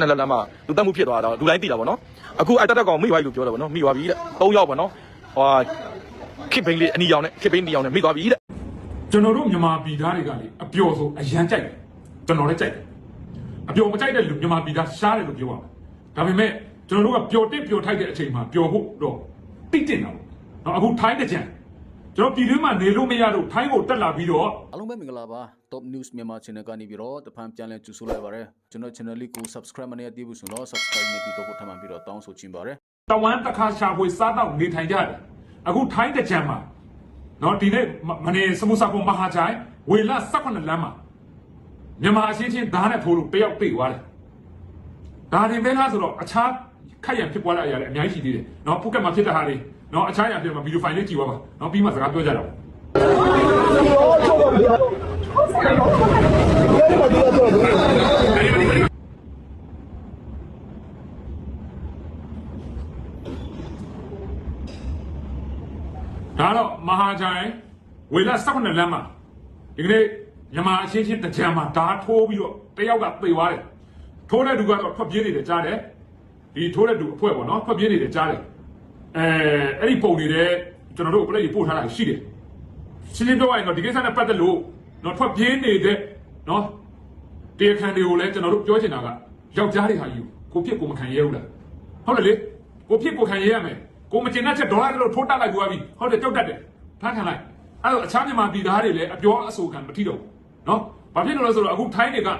18လက်လမ်းမှာလူတက်မှုဖြစ်သွားတာလူတိုင်းသိတာပေါ့နော်အခုအဲ့တက်တက်ကောင်မိသွားပြီလို့ပြောတယ်ပေါ့နော်မိသွားပြီတဲ့၃ယောက်ပေါ့နော်ဟိုခစ်ဘိန်းလေးအနီရောင်နဲ့ခစ်ဘိန်းနီရောင်နဲ့မိသွားပြီတဲ့ကျွန်တော်တို့မြန်မာပြည်သားတွေကလေအပျော်ဆုံးအရန်ကြိုက်တယ်ကျွန်တော်လည်းကြိုက်တယ်အပျော်မကြိုက်တဲ့လူမြန်မာပြည်သားရှားတယ်လို့ပြောရမှာဒါပေမဲ့ကျွန်တော်တို့ကပျော်တစ်ပျော်ထိုက်တဲ့အချိန်မှာပျော်ဖို့တော့တိတ်တင်တာပေါ့နော်အခုထိုင်းတဲ့ကြံ ကျွန်တော်ပြည်တွင်းမှာနေလို့မရတော့ထိုင်းကိုတက်လာပြီးတော့အားလုံးပဲမင်္ဂလာပါ Top News မြန်မာ Channel ကနေပြီးတော့တဖန်ပြန်လည်ကြိုဆိုလိုက်ပါရစေကျွန်တော် channel လေးကို subscribe မနေရသေးဘူးဆိုတော့ subscribe နေပြီးတော့ထပ်မံပြီးတော့တောင်းဆိုချင်ပါတယ်တဝမ်းတစ်ခါရှာဖွေစားတော့နေထိုင်ကြတယ်အခုထိုင်းတဲ့ကြံမှာနော်ဒီနေ့မမနေ့စမုစာကုံမဟာချိုင်ဝေလာ18လမ်းမှာမြန်မာအချင်းချင်းဓာတ်နဲ့ထိုးလို့တယောက်ပြေးသွားတယ်ဒါတွေပဲလားဆိုတော့အခြား ခက်ရံဖြစ်ပွားတဲ့အရာတွေအများကြီးရှိသေးတယ်။နော်ပုကက်မှာဖြစ်တဲ့ဟာတွေနော်အခြားအရာတွေမှာဗီဒီယိုဖိုင်လေးကြည့်ပါပါ။နော်ပြီးမှစကားပြောကြတော့ဒါတော့မဟာချိုင်ဝေလာ18လမ်းမှာဒီကနေ့မြန်မာအချင်းချင်းတကြံမှာဓာတ်ထိုးပြီးတော့တယောက်ကပေသွားတယ်။ထိုးတဲ့သူကတော့ထွက်ပြေးနေတယ်ကြားတယ်။ ဒီထိုးတဲ့သူအဖွဲ့ပေါ့နော်ထွက်ပြေးနေတယ်ကြားတယ်။အဲအဲ့ဒီပုံနေတဲ့ကျွန်တော်တို့ပလက်ကြီးပို့ထားတာရှိတယ်။ရှင်းရှင်းပြောရရင်တော့ဒီကိစ္စနဲ့ပတ်သက်လို့နော်ထွက်ပြေးနေတဲ့နော်တရားခံတွေကိုလည်းကျွန်တော်တို့ပြောချင်တာကယောက်ျားတွေဟာယူကိုဖြစ်ကိုမခံရဲဘူးလား။ဟုတ်တယ်လေကိုဖြစ်ကိုခံရဲရမယ်။ကိုမကျင်တဲ့ချက်ဒေါ်လာလို့ထိုးတက်လိုက်သွားပြီ။ဟုတ်တယ်ကြောက်တတ်တယ်။ဖမ်းခံလိုက်။အဲ့တော့အခြားမြန်မာပြည်သားတွေလည်းအပြောအဆိုခံမထီတော့ဘူး။နော်။ဘာဖြစ်လို့လဲဆိုတော့အခုထိုင်းတွေက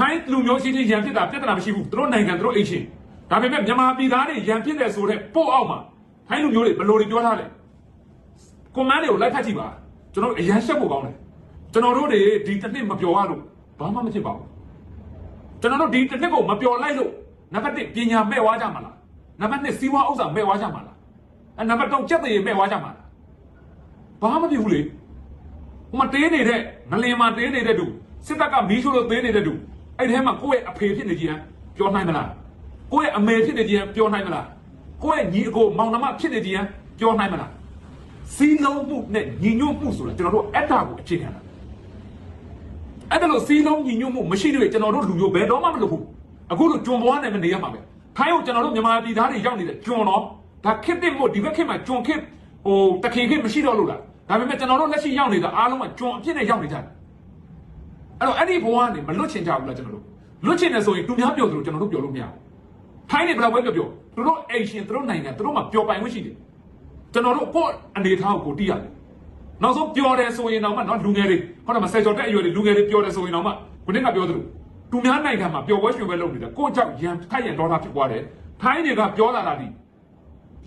ထိုင်းလူမျိုးချင်းချင်းရန်ဖြစ်တာပြဿနာမရှိဘူးသူတို့နိုင်ငံသူတို့အိမ်ချင်းဒါပေမဲ့မြန်မာပြည်သားတွေရန်ဖြစ်တယ်ဆိုတော့ပို့အောက်မှာထိုင်းလူမျိုးတွေဘယ်လိုတွေပြောထားလဲကွန်မန်းတွေကိုလိုက်ဖတ်ကြည့်ပါကျွန်တော်တို့အရန်ရှက်ဖို့ကောင်းတယ်ကျွန်တော်တို့တွေဒီတစ်နှစ်မပျော်ရလို့ဘာမှမဖြစ်ပါဘူးကျွန်တော်တို့ဒီတစ်နှစ်ကိုမပျော်လိုက်လို့နံပါတ်1ပညာမဲ့ဝါကြမှာလားနံပါတ်2စီးပွားဥစ္စာမဲ့ဝါကြမှာလားအဲနံပါတ်3စက်သေးမဲ့ဝါကြမှာလားဘာမှမဖြစ်ဘူးလေဟိုမှာတေးနေတဲ့ငလင်မှာတေးနေတဲ့သူစစ်တပ်ကမီးရှို့လို့တေးနေတဲ့သူ အဲ့ဒီထဲမှာကိုယ့်ရဲ့အဖေဖြစ်နေကြီးဟန်ပြောနိုင်မလားကိုယ့်ရဲ့အမေဖြစ်နေကြီးဟန်ပြောနိုင်မလားကိုယ့်ရဲ့ညီအကိုမောင်နှမဖြစ်နေကြီးဟန်ပြောနိုင်မလားစီလုံးမှုနဲ့ညီညွတ်မှုဆိုတာကျွန်တော်တို့အဲ့ဒါကိုအခြေခံတာအဲ့ဒါလို့စီလုံးညီညွတ်မှုမရှိတဲ့ကျွန်တော်တို့လူမျိုးဘယ်တော့မှမလုပ်ဘူးအခုလိုကျွန်ပွားနိုင်မနေရမှာပဲခိုင်းကိုကျွန်တော်တို့မြန်မာပြည်သားတွေရောက်နေတဲ့ကျွန်တော်ဒါခစ်တဲ့မို့ဒီဘက်ခစ်မှာကျွန်ခစ်ဟိုတခင်ခစ်မရှိတော့လို့လားဒါပေမဲ့ကျွန်တော်တို့လက်ရှိရောက်နေတာအားလုံးကကျွန်အဖြစ်နဲ့ရောက်နေကြတယ် အဲ့တော့အဲ့ဒီဘဝကနေမလွတ်ချင်ကြဘူးလားကျွန်တော်တို့လွတ်ချင်တယ်ဆိုရင်သူများပြောသလိုကျွန်တော်တို့ပြောလို့မရဘူးထိုင်းနေဘယ်လောက်ပဲပြောပြောသူတို့အိမ်ရှင်သူတို့နိုင်ငံသူတို့မှာပျော်ပိုင်ခွင့်ရှိတယ်ကျွန်တော်တို့ကိုယ့်အနေထားကိုကိုတီးရတယ်နောက်ဆုံးပျော်တယ်ဆိုရင်တော့မှနော်လူငယ်တွေဟုတ်တယ်မဆယ်ကျော်တက်အရွယ်တွေလူငယ်တွေပျော်တယ်ဆိုရင်တော့မှခုနကပြောသလိုသူများနိုင်ငံမှာပျော်ပွဲရွှင်ပွဲလုပ်နေတာကိုယ့်ကြောင့်ရန်ထိုက်ရန်ဒေါသဖြစ်သွားတယ်ထိုင်းတွေကပြောလာတာဒီ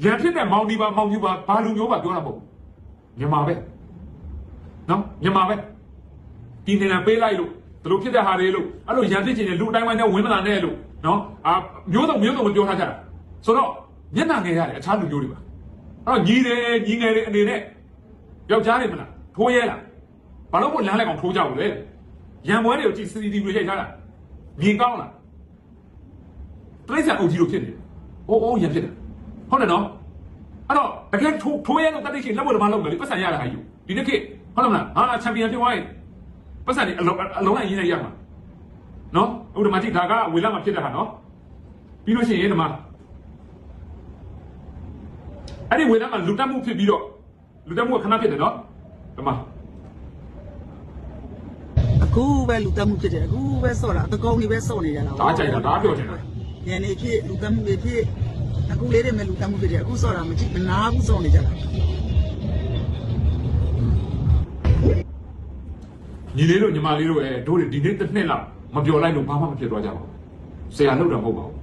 ရန်ဖြစ်တဲ့မောင်ဒီပါမောင်ဒီပါဘာလူမျိုးပါပြောတာမဟုတ်ဘူးမြန်မာပဲနော်မြန်မာပဲ ဒီနေရာပေးလိုက်လို့ဘလို့ဖြစ်တဲ့ဟာတွေလို့အဲ့လိုရန်ဖြစ်ချင်တဲ့လူအတိုင်းဝိုင်းနဲ့ဝင်မလာနဲ့လို့နော်အာမျိုးစုံမျိုးစုံမပြောထားကြတာဆိုတော့မျက်နှာငယ်ရတယ်အခြားလူမျိုးတွေပါအဲ့တော့ညီတယ်ညီငယ်တွေအနေနဲ့ယောက်ျားတွေမလားထိုးရဲလားဘာလို့ကိုလမ်းလိုက်အောင်ထိုးကြဘူးလဲရန်ပွဲတွေကိုကြည့် CCTV တွေရိုက်ထားတာမြင်ကောင်းလားပြိဿအုပ်ကြီးလိုဖြစ်နေတယ်အိုးအိုးရန်ဖြစ်တယ်ဟုတ်တယ်နော်အဲ့တော့တကယ်ထိုးထိုးရဲလို့တတိရှိလက်ဝဲတစ်ပါးလုံးမယ်လေပတ်စံရတာဟာယူဒီနေ့ခေတ်ဟုတ်တယ်မလားဟာချန်ပီယံဖြစ်သွားရင် ပတ်စံဒီအလုံးအလုံးအရင်နဲ့ရမှာနော်ဥဒမတိဒါကဝေလာမှာဖြစ်တဲ့ဟာနော်ပြီးလို့ရှိရင်ဒီမှာအဲ့ဒီဝေလာမှာလူတက်မှုဖြစ်ပြီးတော့လူတက်မှုကခဏဖြစ်တယ်နော်ဒီမှာအခုပဲလူတက်မှုဖြစ်တယ်အခုပဲဆော့တာတကုံတွေပဲဆော့နေကြတာဒါကြိုက်တာဒါပြောချင်တာညနေဖြစ်လူတက်မှုတွေဖြစ်အခုလေးတွေမဲ့လူတက်မှုဖြစ်တယ်အခုဆော့တာမကြည့်မနာဘူးဆော့နေကြတာ ညီလေးတို့ညီမလေးတို့ရဲ့တို့တွေဒီနေ့တစ်နှစ်လောက်မပြောလိုက်လို့ဘာမှမဖြစ်သွားကြပါဘူးဆရာလုပ်တာမဟုတ်ပါဘူး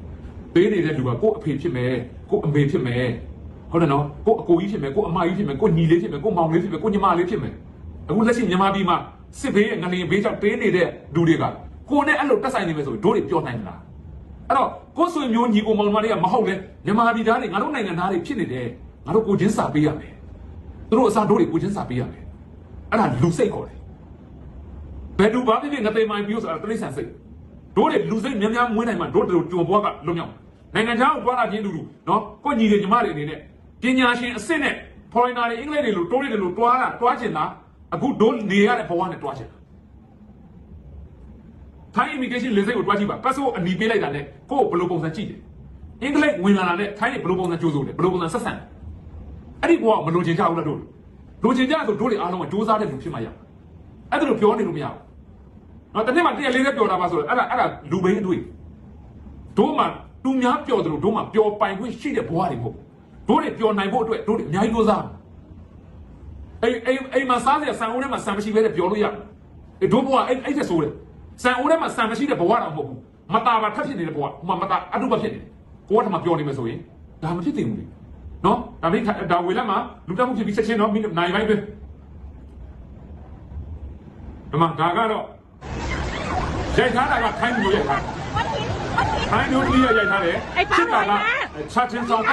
ပေးနေတဲ့လူကကို့အဖေဖြစ်မယ်ကို့အမေဖြစ်မယ်ဟုတ်တယ်နော်ကို့အကိုကြီးဖြစ်မယ်ကို့အမကြီးဖြစ်မယ်ကို့ညီလေးဖြစ်မယ်ကို့မောင်လေးဖြစ်မယ်ကို့ညီမလေးဖြစ်မယ်အခုလက်ရှိမြန်မာပြည်မှာစစ်ဘေးရဲ့ငလျင်ဘေးကြောင့်ပေးနေတဲ့လူတွေကကိုနဲ့အဲ့လိုတက်ဆိုင်နေမယ်ဆိုရင်တို့တွေပြောနိုင်မလားအဲ့တော့ကိုယ်ဆွေမျိုးညီကိုမောင်နှမတွေကမဟုတ်လေမြန်မာပြည်သားတွေငါတို့နိုင်ငံသားတွေဖြစ်နေတယ်ငါတို့ကိုချင်းစာပေးရမယ်သူတို့အစားတို့တွေကိုချင်းစာပေးရမယ်အဲ့ဒါလူစိတ်ခေါ်တယ် ဘယ်သူဘာဖြစ်ဖြစ်ငသိမိုင်းပြီးဆိုတာတိရစ္ဆာန်စိတ်တို့တွေလူစိတ်များများမွေးနိုင်မှာတို့တို့ကြုံဘွားကလွတ်မြောက်နိုင်ငံခြားကိုတွားလာခြင်းတူတူနော်ကိုညီတွေညီမတွေအနေနဲ့ပညာရှင်အစ်စ်နဲ့ foreigner တွေအင်္ဂလိပ်တွေလို့တိုးတွေလို့တွားတာတွားချင်တာအခုတို့နေရတဲ့ဘဝနဲ့တွားချင်တာထိုင်း immigration လေဆိပ်ကိုတွားကြည့်ပါပတ်စပို့အနီးပေးလိုက်တာနဲ့ကိုယ့်ကိုဘယ်လိုပုံစံကြည့်တယ်အင်္ဂလိပ်ဝင်လာတာနဲ့ထိုင်းကဘယ်လိုပုံစံကြိုးစိုးတယ်ဘယ်လိုပုံစံဆက်ဆံအဲ့ဒီဘောကမလိုချင်ကြဘူးလားတို့လိုချင်ကြဆိုတို့တွေအားလုံးကစူးစမ်းတဲ့လူဖြစ်မှရအဲ့ဒါလိုပြောနေလို့မရဘူး နော်တနေ့မှ140ပြောတာပါဆိုတော့အဲ့ဒါအဲ့ဒါလူဘိန်းအတွေ့တို့မှသူများပြောတယ်လို့တို့မှပြောပိုင်ခွင့်ရှိတဲ့ဘဝတွေမဟုတ်တို့တွေပြောနိုင်ဖို့အတွက်တို့တွေအများကြီးစူးစမ်းအိမ်အိမ်အိမ်မှာစားစရာဆန်အိုးထဲမှာဆန်မရှိဘဲနဲ့ပြောလို့ရတယ်အေးတို့ဘဝအဲ့အဲ့ဒါဆိုတယ်ဆန်အိုးထဲမှာဆန်မရှိတဲ့ဘဝတော့မဟုတ်ဘူးမတာပါထပ်ဖြစ်နေတဲ့ဘဝဟိုမှာမတာအတုပဖြစ်နေတယ်ကိုကတည်းကပြောနေမယ်ဆိုရင်ဒါမဖြစ်သင့်ဘူးလေနော်ဒါမိဒါဝေလက်မှာလူတက်မှုဖြစ်ပြီးချက်ချင်းတော့မိနိုင်ပိုင်းပဲဒီမှာဒါကတော့ ရိုက်ထားတာကထိုင်းမျိုးရိုက်ထားထိုင်းမျိုးတည်းရိုက်ထားတယ်ဖြစ်တာကချာချင်းဆောင်က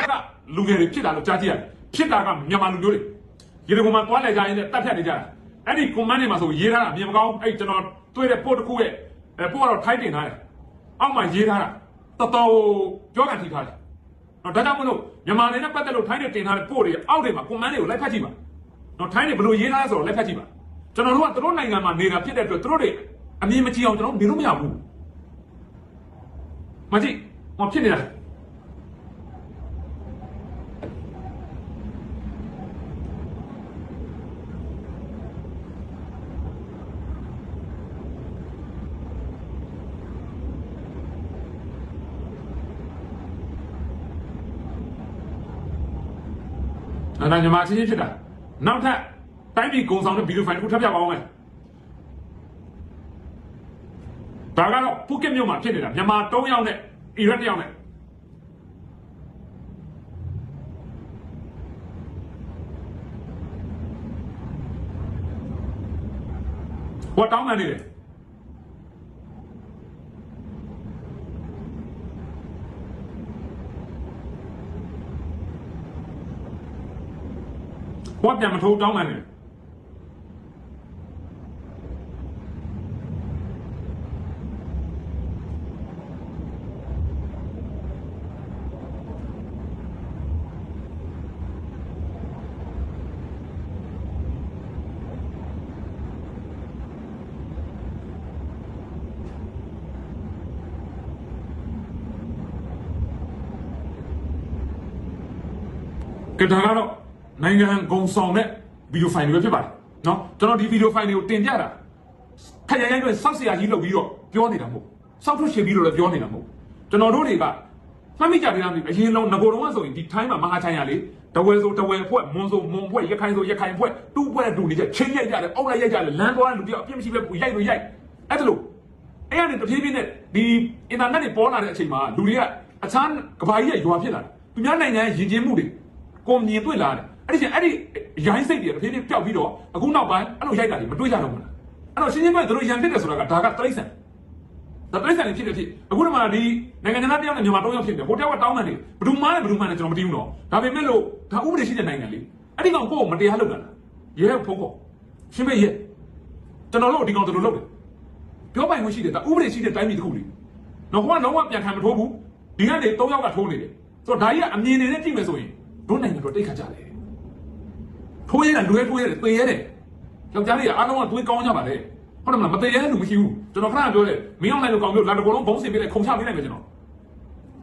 လူငယ်တွေဖြစ်တာလို့ကြားကြည့်ရတယ်ဖြစ်တာကမြန်မာလူမျိုးတွေရေဒီယိုမှာတွားလဲကြရင်လည်းတက်ဖြတ်နေကြတာအဲ့ဒီ command တွေမှာဆိုရေးထားတာမြင်မကောင်းအဲ့ကျွန်တော်တွေ့တဲ့ပို့တစ်ခုရဲ့အဲပို့ကတော့ထိုင်းတင်ထားတယ်အောက်မှာရေးထားတာတော်တော်ကြောကန်ထိထားတယ်နော်ဒါကြောင့်မလို့မြန်မာနေနဲ့ပတ်သက်လို့ထိုင်းတွေတင်ထားတဲ့ပို့တွေအောက်တွေမှာ command တွေကိုလိုက်ဖတ်ကြည့်ပါနော်ထိုင်းတွေဘယ်လိုရေးထားလဲဆိုတော့လိုက်ဖတ်ကြည့်ပါကျွန်တော်တို့ကသူတို့နိုင်ငံမှာနေတာဖြစ်တဲ့အတွက်သူတို့တွေ အမြင်မကြည့်အောင်ကျွန်တော်နေလို့မရဘူးမကြည့်ဟောဖြစ်နေတာအဲ့ဒါညီမချင်းချင်းဖြစ်တာနောက်ထပ်တိုင်းပြည်ကုံဆောင်တဲ့ဗီဒီယိုဖိုင်တစ်ခုထပ်ပြပါအောင်မယ် ဒါကတော့ဖူကက်မြို့မှာဖြစ်နေတာမြန်မာ3ယောက်နဲ့အီရတ်1ယောက်နဲ့ဟောတောင်းမှန်နေတယ်ဟောပြန်မထိုးတောင်းမှန်နေတယ် ကဒါကတော့နိုင်ငံကုံဆောင်တဲ့ဗီဒီယိုဖိုင်တွေပဲဖြစ်ပါတယ်နော်ကျွန်တော်ဒီဗီဒီယိုဖိုင်တွေကိုတင်ပြတာခရရိုင်းတွေစောက်စရာကြီးလုပ်ပြီးတော့ပြောနေတာမဟုတ်စောက်ထုတ်ရှင်ပြီးတော့လည်းပြောနေတာမဟုတ်ကျွန်တော်တို့တွေကမှတ်မိကြတယ်လားမသိဘူးအရင်လုံးငကိုယ်တော့ဆိုရင်ဒီထိုင်းမှာမဟာချိုင်ရလေတဝဲဆိုတဝဲဖွဲ့မွန်ဆိုမွန်ဖွဲ့ရခိုင်ဆိုရခိုင်ဖွဲ့တူ့ဖွဲ့တူနေချက်ချင်းရိုက်ကြတယ်အောက်လိုက်ရိုက်ကြတယ်လမ်းသွားလူတယောက်အပြစ်မရှိပဲပူရိုက်လို့ရိုက်အဲ့ဒါလို့အဲ့ရနေတဖြည်းဖြည်းနဲ့ဒီအင်တာနက်တွေပေါ်လာတဲ့အချိန်မှာလူတွေကအခြားကဘာကြီးရဲ့ရွာဖြစ်လာတယ်သူများနိုင်ငံရဲ့ယဉ်ကျေးမှုတွေ ကိုမြင်တွေ့လာတယ်အဲ့ဒီချင်းအဲ့ဒီရိုင်းစိတ်တွေတဖြည်းဖြည်းပျောက်ပြီးတော့အခုနောက်ပိုင်းအဲ့လိုရိုက်တာတွေမတွေ့ကြတော့ဘူးလားအဲ့တော့ရှင်းရှင်းပြောရင်တို့ရန်ဖြစ်တယ်ဆိုတာကဒါကတိရစ္ဆာန်ဒါတိရစ္ဆာန်တွေဖြစ်တယ်ဖြစ်အခုဒီမှာဒီနိုင်ငံသားတယောက်နဲ့မြန်မာတယောက်ဖြစ်တယ်ဟိုတယောက်ကတောင်းတယ်ဘယ်သူမှလည်းဘယ်သူမှလည်းကျွန်တော်မသိဘူးတော့ဒါပေမဲ့လို့ဒါဥပဒေရှိတဲ့နိုင်ငံလေအဲ့ဒီကောင်ကိုမတရားလုပ်တာလားရဲဖုံးဖို့ရှင်းမရဲကျွန်တော်တို့ဒီကောင်တို့လုပ်တယ်ပြောပိုင်ခွင့်ရှိတယ်ဒါဥပဒေရှိတဲ့တိုင်းပြည်တစ်ခုလေတော့ဟိုကလုံးဝပြန်ခံမထိုးဘူးဒီကနေ၃ယောက်ကထိုးနေတယ်ဆိုတော့ဒါကြီးကအမြင်နေနဲ့ကြည့်မယ်ဆိုရင် တို့နိုင်ငံတော်တိတ်ခါကြတယ်ထိုးရဲတာလွဲထိုးရဲတယ်သေရဲတယ်ယောက်ျားလေးကအားလုံးကတွေးကောင်းကြပါလေဟုတ်တယ်မလားမသေရဲလူမရှိဘူးကျွန်တော်ခဏပြောတယ်မင်းအောင်လိုက်လို့ကောင်းပြောလာတကောလုံးဘုံစင်ပြလိုက်ခုံချပေးလိုက်မယ်ကျွန်တော်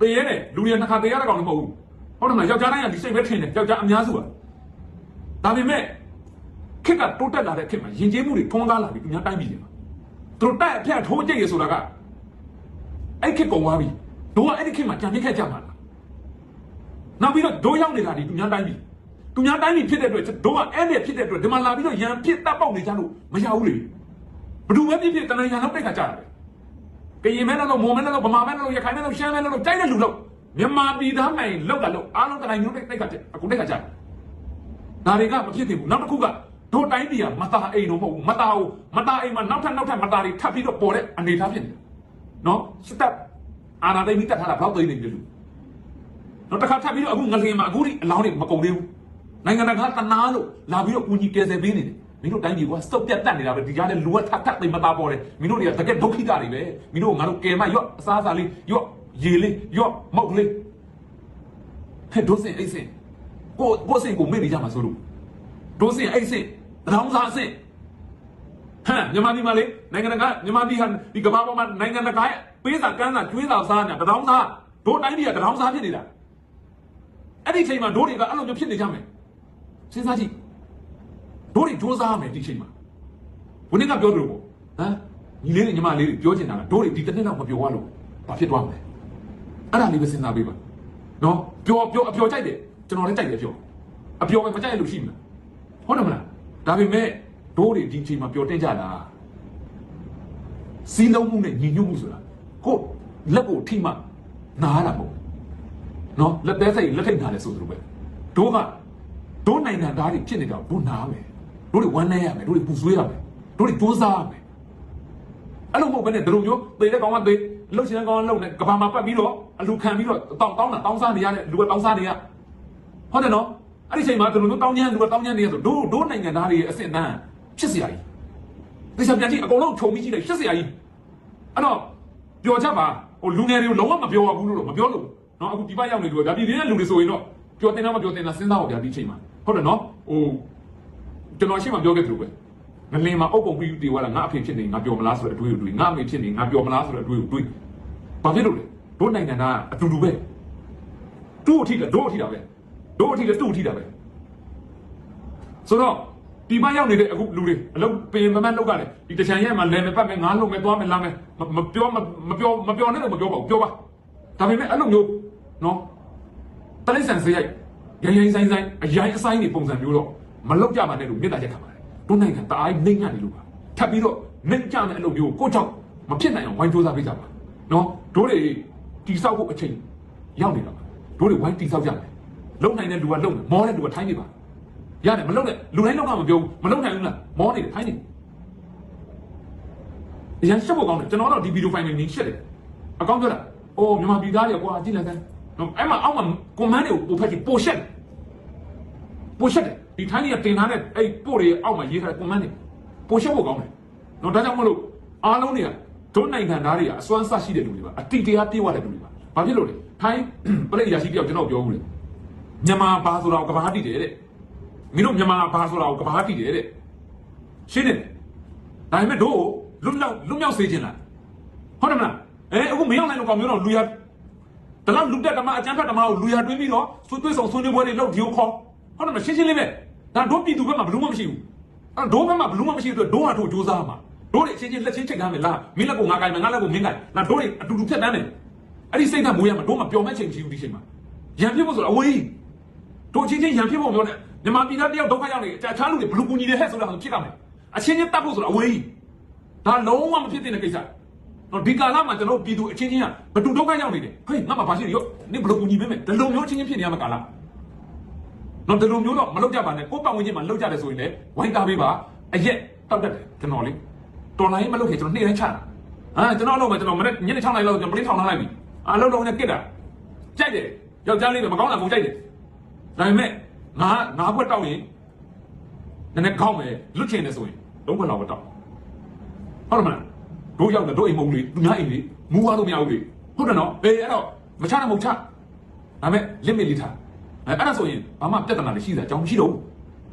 သေရဲတယ်လူတွေနှစ်ခါသေရတဲ့ကောင်လည်းမဟုတ်ဘူးဟုတ်တယ်မလားယောက်ျားတိုင်းကဒီစိတ်ပဲထင်တယ်ယောက်ျားအများစုကဒါပေမဲ့ခက်ကတိုးတက်လာတဲ့ခက်မှာယဉ်ကျေးမှုတွေထွန်းကားလာပြီသူများတိုင်းပြည်တွေမှာသူတို့တိုက်အဖျက်ထိုးကြိတ်ရဆိုတာကအဲ့ခက်ကုန်သွားပြီတို့ကအဲ့ဒီခက်မှာကြံပြစ်ခက်ကြမှာလား နောက်ပြီးတော့ဒိုးရောက်နေတာဒီသူများတိုင်းပြည်သူများတိုင်းပြည်ဖြစ်တဲ့အတွက်ဒိုးကအဲ့နဲ့ဖြစ်တဲ့အတွက်ဒီမှာလာပြီးတော့ရန်ဖြစ်တပ်ပေါက်နေကြလို့မရဘူးလေဘယ်သူပဲဖြစ်ဖြစ်တနင်္ဂနွေလောက်တိတ်ခါကြတာပဲကရင်မဲလို့မွန်မဲလို့ဗမာမဲလို့ရခိုင်မဲလို့ရှမ်းမဲလို့ကြိုက်တဲ့လူလို့မြန်မာပြည်သားမှန်လောက်တာလို့အားလုံးတနင်္ဂနွေတိတ်ခါကြအခုတိတ်ခါကြဒါတွေကမဖြစ်သင့်ဘူးနောက်တစ်ခုကဒိုးတိုင်းပြည်ကမသားအိမ်တော့မဟုတ်ဘူးမသားဘူးမသားအိမ်မှာနောက်ထပ်နောက်ထပ်မသားတွေထပ်ပြီးတော့ပေါ်တဲ့အနေထားဖြစ်နေတယ်နော်စတက်အာနာသိမ့်ပြီးတက်ထားတာဘယ်တော့သိနေပြီလို့ နောက်တစ်ခါထပ်ပြီးတော့အခုငလျင်မှာအခုထိအလောင်းတွေမကုန်သေးဘူးနိုင်ငံတကာတနာလို့လာပြီးတော့ကူညီကယ်ဆယ်ပေးနေတယ်မင်းတို့တိုင်းပြည်ကစုပ်ပြတ်တက်နေတာပဲဒီကြားထဲလူကထပ်ထပ်သိမသားပေါ်တယ်မင်းတို့တွေကတကယ်ဒုက္ခိတတွေပဲမင်းတို့ကငါတို့ကယ်မရော့အစားအစာလေးရော့ရေလေးရော့မောက်လေးဟဲ့ဒုစင်အိတ်စင်ကိုကိုစင်ကိုမေ့နေကြမှာဆိုလို့ဒုစင်အိတ်စင်တောင်းစားစင်ဟမ်မြန်မာပြည်မှာလေနိုင်ငံတကာမြန်မာပြည်ဟာဒီကမ္ဘာပေါ်မှာနိုင်ငံတကာရဲ့ပေးစာကမ်းစာကျွေးစာစားနေတာတထောင်စားတို့တိုင်းပြည်ကတထောင်စားဖြစ်နေတာ အဲ့ဒီချိန်မှာတို့တွေကအဲ့လိုမျိုးဖြစ်နေကြမယ်စဉ်းစားကြည့်တို့တွေစူးစမ်းမယ်ဒီချိန်မှာဘုန်းကြီးကပြောတယ်ပေါ့ဟမ်ညီလေးတွေညီမလေးတွေပြောချင်တာကတို့တွေဒီတစ်နှစ်လောက်မပြောရလို့ဘာဖြစ်သွားမလဲအဲ့ဒါလေးပဲစဉ်းစားပေးပါနော်ပြောပြောအပြောကြိုက်တယ်ကျွန်တော်လည်းကြိုက်တယ်ပြောအပြောပဲမကြိုက်လို့ရှိမလားဟုတ်တယ်မလားဒါပေမဲ့တို့တွေဒီချိန်မှာပြောတင်ကြတာစီးလုံးမှုနဲ့ညီညွတ်မှုဆိုတာကိုယ့်လက်ကိုထိမှနားရတာပေါ့ နော်လက်သေးစိတ်လက်ထိတ်ထားတယ်ဆိုသလိုပဲတို့ကတို့နိုင်ငံသားတွေဖြစ်နေတာဘုနာမယ်တို့တွေဝမ်းနည်းရမယ်တို့တွေပူဆွေးရမယ်တို့တွေစူးစမ်းရမယ်အဲ့လိုမဟုတ်ဘဲနဲ့တို့မျိုးသေတဲ့ကောင်ကသေလှုပ်ရှင်တဲ့ကောင်ကလှုပ်နေကဘာမှာပတ်ပြီးတော့အလူခံပြီးတော့တောင်းတောင်းတာတောင်းစားနေရတဲ့လူကတောင်းစားနေရဟုတ်တယ်နော်အဲ့ဒီချိန်မှာတို့မျိုးတောင်းညံလူကတောင်းညံနေရဆိုတို့တို့နိုင်ငံသားတွေရဲ့အဆင့်အတန်းဖြစ်စရာကြီးဒီစံပြန်ကြည့်အကုန်လုံးခြုံပြီးကြည့်လိုက်ဖြစ်စရာကြီးအဲ့တော့ပြောချက်ပါဟိုလူငယ်တွေကိုလုံးဝမပြောရဘူးလို့တော့မပြောလို့ နော်အခုဒီဘက်ရောက်နေလို့ဒါပြည်နေတဲ့လူတွေဆိုရင်တော့ပြောတင်တာမပြောတင်တာစဉ်းစားဖို့ဗျာဒီချိန်မှာဟုတ်တယ်နော်ဟိုကျွန်တော်ရှင်းမပြောခဲ့သလိုပဲငလင်မှာအုပ်ပုံပြီးတေဝါလာငါအဖေဖြစ်နေငါပြောမလားဆိုတဲ့အတွေးကိုတွေးငါအမေဖြစ်နေငါပြောမလားဆိုတဲ့အတွေးကိုတွေးဘာဖြစ်လို့လဲတို့နိုင်ငံသားအတူတူပဲတို့အထိတယ်တို့အထိတာပဲတို့အထိတယ်သူ့အထိတာပဲဆိုတော့ဒီမရောက်နေတဲ့အခုလူတွေအလုံးပင်မမတ်လောက်ကလည်းဒီတချံရဲမှာလဲမယ်ပတ်မယ်ငါးလုံးမယ်သွားမယ်လာမယ်မပြောမပြောမပြောနဲ့တော့မပြောပါဘူးပြောပါ ဒါပေမဲ့အဲ့လိုမျိုးနော်တလိษံစရိုက်ရိုင်းရိုင်းဆိုင်ဆိုင်အရိုင်းအဆိုင်တွေပုံစံမျိုးတော့မလောက်ကြပါနဲ့လို့မြစ်တာချက်ခံပါတယ်တို့နိုင်ငံတအားနှိမ့်ညံ့နေလို့ပါထပ်ပြီးတော့နှိမ့်ကြမယ်အဲ့လိုမျိုးကိုကြောက်မဖြစ်နိုင်အောင်ဝိုင်းကြိုးစားပေးကြပါနော်တို့တွေတိဆောက်ဖို့အချိန်ရောက်နေတာပါတို့တွေဝိုင်းတိဆောက်ကြမယ်လုံနိုင်တဲ့လူကလုံတယ်မောတဲ့လူကထိုင်းနေပါရတယ်မလုံနဲ့လူတိုင်းလောက်ကမပြောဘူးမလုံနိုင်ဘူးလားမောနေတယ်ထိုင်းနေတယ်အရင်ရှက်ဖို့ကောင်းတယ်ကျွန်တော်တော့ဒီဗီဒီယိုဖိုင်တွေနင်းရှက်တယ်အကောင့်ပြောတာ အိုးမြန်မာပြည်သားတွေကွာကြည့်လိုက်တယ်နော်အဲ့မှာအောက်မှာကွန်မန်းတွေကိုပို့ဖက်ကြည့်ပို့ရှက်တယ်ပို့ရှက်တယ်ဒီထိုင်းတွေကတင်ထားတဲ့အဲ့ပို့တွေအောက်မှာရေးထားတဲ့ကွန်မန်းတွေပို့ရှက်ဖို့ကောင်းတယ်နော်ဒါကြောင့်မလို့အားလုံးတွေကဒုနိုင်ငံသားတွေကအစွမ်းဆရှိတဲ့လူတွေပါအတိတရားပြေဝတဲ့လူတွေပါဘာဖြစ်လို့လဲထိုင်းပရိယာရှိတယောက်ကျွန်တော်ပြောဘူးလေမြန်မာဘာဆိုတော့ကဘာတိတယ်တဲ့မင်းတို့မြန်မာဘာဆိုတာကိုကဘာတည်တယ်တဲ့ရှင်းတယ်ဒါပေမဲ့တို့လွတ်မြောက်လွတ်မြောက်စေချင်လားဟုတ်တယ်မလား အဲအခုမင်းအောင်နိုင်တော့ကောင်မျိုးတော့လူရတလောက်လူတက်တမအကျန်းဖက်တမကိုလူရတွင်းပြီးတော့ဆွသွေးဆောင်ဆွနေပွဲတွေလုပ်ဒီကိုခေါ်ဟုတ်တယ်မရှင်းရှင်းလေးပဲဒါတို့ပြည်သူဘက်မှာဘလူးမမရှိဘူးအဲတို့ဘက်မှာဘလူးမမရှိဘူးတို့ဟာတို့စူးစမ်းမှာတို့တွေအချင်းချင်းလက်ချင်းချိတ်ထားမယ်လားမင်းလက်ကိုငါကိုင်မယ်ငါလက်ကိုမင်းကိုင်လားတို့တွေအတူတူဖြတ်တန်းတယ်အဲ့ဒီစိတ်ကမိုးရမှာတို့မှပျော်မဲ့ချိန်မရှိဘူးဒီချိန်မှာရံပြစ်ဖို့ဆိုတာအဝေးကြီးတို့ချင်းချင်းရံဖြစ်ဖို့ပြောတယ်မြန်မာပြည်သားတယောက်ဒုက္ခရောက်နေအခြားလူတွေဘလူကူညီနေဟဲ့ဆိုတာဖြစ်ရမယ်အချင်းချင်းတတ်ဖို့ဆိုတာအဝေးကြီးဒါလုံးဝမဖြစ်တဲ့ကိစ္စတော့ ဒီကာလမှာကျွန်တော်ပြည်သူအချင်းချင်းကဘတူဒုက္ခရောက်နေတယ်ဟေးငါမှဘာရှိရရောနင်ဘလူကူညီပေးမယ်ဒီလိုမျိုးချင်းချင်းဖြစ်နေရမှာကာလတော့ဒီလိုမျိုးတော့မလုပ်ကြပါနဲ့ကိုယ့်ပတ်ဝန်းကျင်မှာလုပ်ကြတယ်ဆိုရင်လည်းဝိုင်းသားပေးပါအရက်တောက်တတ်တယ်ကျွန်တော်လေတော်လိုင်းမလုပ်ခင်ကျွန်တော်နေ့တိုင်းချတာအာကျွန်တော်အလုပ်မှာကျွန်တော်မနေ့ညနေ6နာရီလောက်ကျွန်တော်ပရင်းထောင်ထားလိုက်ပြီအလုပ်လုံးနဲ့ကစ်တာကြိုက်တယ်ယောက်ျားလေးပဲမကောင်းတာကိုကြိုက်တယ်ဒါပေမဲ့ငါငါဘွက်တောက်ရင်နည်းနည်းကောင်းမယ်လွတ်ချင်တယ်ဆိုရင်လုံးဝတော့မတောက်ဟုတ်တယ်မလား တို့ရောက်တယ်တို့အိမ်မုံလေးသူများအိမ်လေးမူရလို့မရဘူးလေဟုတ်တယ်နော်အေးအဲ့တော့မချနဲ့မဟုတ်ချဒါပေမဲ့ limit လေးထားအဲအဲ့ဒါဆိုရင်ဘာမှပြဿနာလည်းရှိစရာအကြောင်းမရှိတော့ဘူး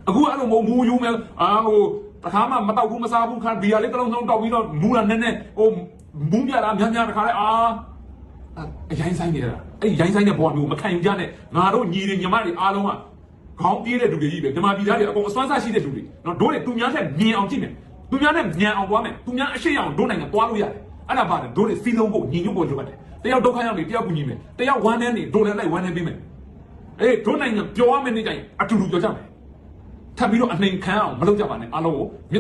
အခုအဲ့လိုမဟုတ်မူယူမယ်အာဟိုတခါမှမတောက်ဘူးမစားဘူးခါဘီယာလေးတစ်လုံးလုံးတောက်ပြီးတော့မူလာနည်းနည်းဟိုမူးပြတာများများတခါလဲအာအရိုင်းဆိုင်နေတာအဲ့ရိုင်းဆိုင်တဲ့ဘောမျိုးမခံယူကြနဲ့ငါတို့ညီတွေညီမတွေအားလုံးကခေါင်းပြေးတဲ့လူတွေကြီးပဲဓမ္မပြည်သားတွေအကုန်အစွမ်းစားရှိတဲ့လူတွေနော်တို့တွေသူများထက်မြင်အောင်ကြည့်မယ် သူများနဲ့မြန်အောင်သွားမယ်သူများအရှိအောင်တို့နိုင်ငံသွားလို့ရတယ်အဲ့ဒါပါတယ်တို့တွေစီးလုံးဖို့ညီညွတ်ဖို့လိုအပ်တယ်တယောက်ဒုက္ခရောက်နေတယောက်ကူညီမယ်တယောက်ဝမ်းနေနေတို့လည်းလိုက်ဝမ်းနေပေးမယ်အေးတို့နိုင်ငံပျော်ရမယ့်နေ့တိုင်းအတူတူကြော်ကြမယ်ထပ်ပြီးတော့အနှိမ်ခံအောင်မလုပ်ကြပါနဲ့အားလုံးကို